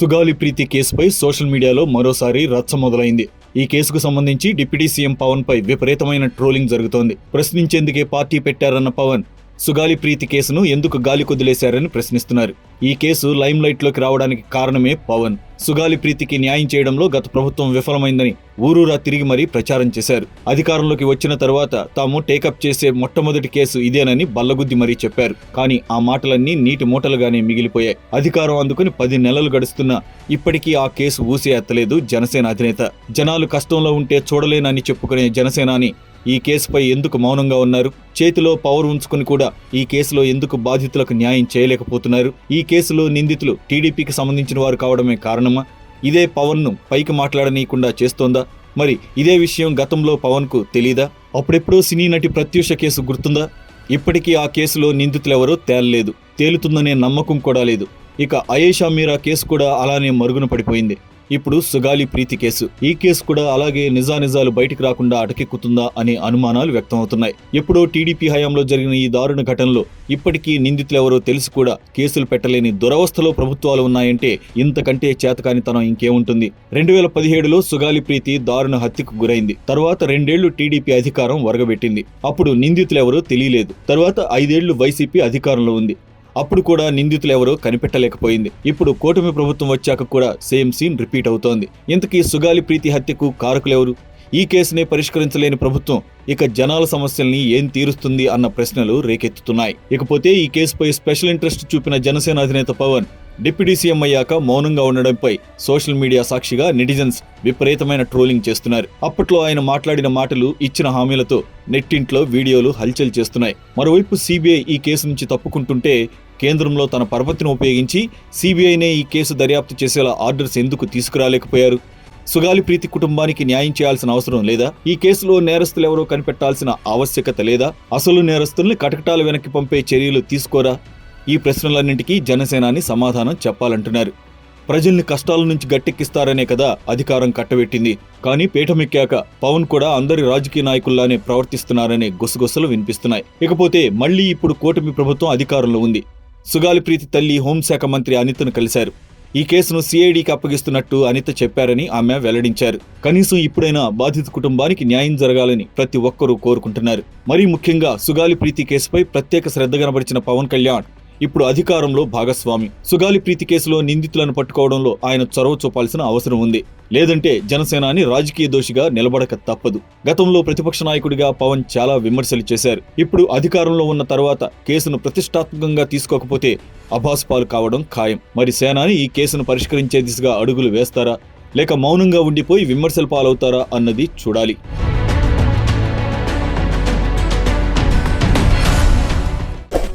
సుగాలి ప్రీతి కేసుపై సోషల్ మీడియాలో మరోసారి రచ్చ మొదలైంది. ఈ కేసుకు సంబంధించి డిప్యూటీ సీఎం పవన్ పై విపరీతమైన ట్రోలింగ్ జరుగుతోంది. ప్రశ్నించేందుకే పార్టీ పెట్టారన్న పవన్ సుగాలి ప్రీతి కేసును ఎందుకు గాలి కొదిలేశారని ప్రశ్నిస్తున్నారు. ఈ కేసు లైమ్ రావడానికి కారణమే పవన్. సుగాలి ప్రీతికి న్యాయం చేయడంలో గత ప్రభుత్వం విఫలమైందని ఊరూరా తిరిగి మరీ ప్రచారం చేశారు. అధికారంలోకి వచ్చిన తర్వాత తాము టేకప్ చేసే మొట్టమొదటి కేసు ఇదేనని బల్లగుద్ది మరీ చెప్పారు. కానీ ఆ మాటలన్నీ నీటి మూటలుగానే మిగిలిపోయాయి. అధికారం అందుకుని పది నెలలు గడుస్తున్నా ఇప్పటికీ ఆ కేసు ఊసే ఎత్తలేదు జనసేన అధినేత. జనాలు కష్టంలో ఉంటే చూడలేనని చెప్పుకునే జనసేనాని ఈ కేసుపై ఎందుకు మౌనంగా ఉన్నారు? చేతిలో పవర్ ఉంచుకుని కూడా ఈ కేసులో ఎందుకు బాధితులకు న్యాయం చేయలేకపోతున్నారు? ఈ కేసులో నిందితులు టీడీపీకి సంబంధించిన వారు కావడమే కారణమా? ఇదే పవన్ను పైకి మాట్లాడనీయకుండా చేస్తోందా? మరి ఇదే విషయం గతంలో పవన్కు తెలీదా? అప్పుడెప్పుడో సినీ నటి ప్రత్యూష కేసు గుర్తుందా? ఇప్పటికీ ఆ కేసులో నిందితులెవరో తేలలేదు. తేలుతుందనే నమ్మకం కూడా లేదు. ఇక అయేషా మీరా కేసు కూడా అలానే మరుగున పడిపోయింది. ఇప్పుడు సుగాలి ప్రీతి కేసు. ఈ కేసు కూడా అలాగే నిజానిజాలు బయటికి రాకుండా అటకెక్కుతుందా అనే అనుమానాలు వ్యక్తమవుతున్నాయి. ఎప్పుడో టీడీపీ హయాంలో జరిగిన ఈ దారుణ ఘటనలో ఇప్పటికీ నిందితులెవరో తెలిసి కూడా కేసులు పెట్టలేని దురవస్థలో ప్రభుత్వాలు ఉన్నాయంటే ఇంతకంటే చేతకానితనం ఇంకేముంటుంది. రెండు వేల పదిహేడులో సుగాలి ప్రీతి దారుణ హత్యకు గురైంది. తర్వాత రెండేళ్ళు టీడీపీ అధికారం వరగబెట్టింది. అప్పుడు నిందితులెవరో తెలియలేదు. తర్వాత ఐదేళ్ళు వైసీపీ అధికారంలో ఉంది. అప్పుడు కూడా నిందితులు ఎవరో కనిపెట్టలేకపోయింది. ఇప్పుడు కూటమి ప్రభుత్వం వచ్చాక కూడా సేమ్ సీన్ రిపీట్ అవుతోంది. ఇంతకీ సుగాలి ప్రీతి హత్యకు కారకులెవరు ఈ కేసునే పరిష్కరించలేని ప్రభుత్వం ఇక జనాల సమస్యల్ని ఏం తీరుస్తుంది అన్న ప్రశ్నలు రేకెత్తుతున్నాయి. ఇకపోతే ఈ కేసుపై స్పెషల్ ఇంట్రెస్ట్ చూపిన జనసేన అధినేత పవన్ డిప్యూటీ సీఎం అయ్యాక మౌనంగా ఉండడంపై సోషల్ మీడియా సాక్షిగా నెటిజన్స్ విపరీతమైన ట్రోలింగ్ చేస్తున్నారు. అప్పట్లో ఆయన మాట్లాడిన మాటలు ఇచ్చిన హామీలతో నెట్టింట్లో వీడియోలు హల్చల్ చేస్తున్నాయి. మరోవైపు సిబిఐ ఈ కేసు నుంచి తప్పుకుంటుంటే కేంద్రంలో తన పరపతిని ఉపయోగించి సిబిఐనే ఈ కేసు దర్యాప్తు చేసేలా ఆర్డర్స్ ఎందుకు తీసుకురాలేకపోయారు? సుగాలి ప్రీతి కుటుంబానికి న్యాయం చేయాల్సిన అవసరం లేదా? ఈ కేసులో నేరస్తులు ఎవరో కనిపెట్టాల్సిన ఆవశ్యకత లేదా? అసలు నేరస్తుల్ని కటకటాలు వెనక్కి పంపే చర్యలు తీసుకోరా? ఈ ప్రశ్నలన్నింటికీ జనసేనాని సమాధానం చెప్పాలంటున్నారు. ప్రజల్ని కష్టాల నుంచి గట్టెక్కిస్తారనే కదా అధికారం కట్టబెట్టింది. కానీ పీఠమెక్కాక పవన్ కూడా అందరి రాజకీయ నాయకుల్లానే ప్రవర్తిస్తున్నారనే గుసగుసలు వినిపిస్తున్నాయి. ఇకపోతే మళ్ళీ ఇప్పుడు కూటమి ప్రభుత్వం అధికారంలో ఉంది. సుగాలి ప్రీతి తల్లి హోంశాఖ మంత్రి అనితను కలిశారు. ఈ కేసును సిఐడికి అప్పగిస్తున్నట్టు అనిత చెప్పారని ఆమె వెల్లడించారు. కనీసం ఇప్పుడైనా బాధిత కుటుంబానికి న్యాయం జరగాలని ప్రతి ఒక్కరూ కోరుకుంటున్నారు. మరీ ముఖ్యంగా సుగాలి ప్రీతి కేసుపై ప్రత్యేక శ్రద్ధ కనబరిచిన పవన్ కళ్యాణ్ ఇప్పుడు అధికారంలో భాగస్వామి. సుగాలి ప్రీతి కేసులో నిందితులను పట్టుకోవడంలో ఆయన చొరవ చూపాల్సిన అవసరం ఉంది. లేదంటే జనసేనాని రాజకీయ దోషిగా నిలబడక తప్పదు. గతంలో ప్రతిపక్ష నాయకుడిగా పవన్ చాలా విమర్శలు చేశారు. ఇప్పుడు అధికారంలో ఉన్న తర్వాత కేసును ప్రతిష్టాత్మకంగా తీసుకోకపోతే అభాసుపాలు కావడం ఖాయం. మరి సేనాని ఈ కేసును పరిష్కరించే దిశగా అడుగులు వేస్తారా? లేక మౌనంగా ఉండిపోయి విమర్శలు పాలవుతారా అన్నది చూడాలి.